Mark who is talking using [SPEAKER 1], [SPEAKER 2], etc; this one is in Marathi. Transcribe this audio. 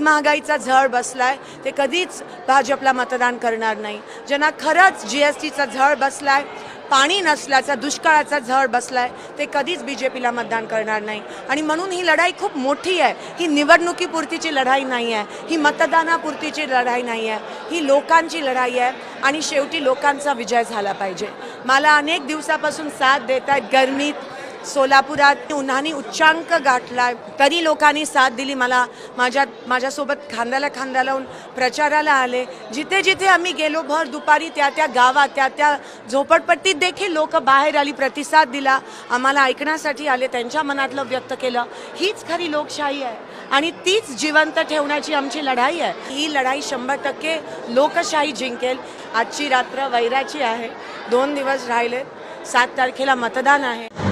[SPEAKER 1] महागाईचा झळ बसलाय ते कधीच भाजपला मतदान करणार नाही. ज्यांना खरंच जी एस टीचा झळ बसलाय पाणी नसल्याचा दुष्काळाचा झळ बसलाय ते कधीच बी जे पीला मतदान करणार नाही. आणि म्हणून ही लढाई खूप मोठी आहे. ही निवडणुकीपुरतीची लढाई नाही आहे. ही मतदानापुरतीची लढाई नाही आहे. ही लोकांची लढाई आहे. आणि शेवटी लोकांचा विजय झाला पाहिजे. मला अनेक दिवसापासून साथ देत आहेत गरमीत. सोलापुरात उन्हाने उच्चांक गाठला तरी लोकांनी साथ दिली. मला माझ्या माझ्यासोबत खांद्याला खांदा लावून प्रचाराला आले. जिथे जिथे आम्ही गेलो भर दुपारी त्या त्या गावात त्या त्या झोपडपट्टीत देखील लोक बाहेर आली प्रतिसाद दिला. आम्हाला ऐकण्यासाठी आले त्यांच्या मनातलं व्यक्त केलं. हीच खरी लोकशाही आहे. आणि तीच जिवंत ठेवण्याची आमची लढाई आहे. ही लढाई शंभर टक्के लोकशाही जिंकेल. आजची रात्र वैराची आहे. दोन दिवस राहिले. सात तारखेला मतदान आहे.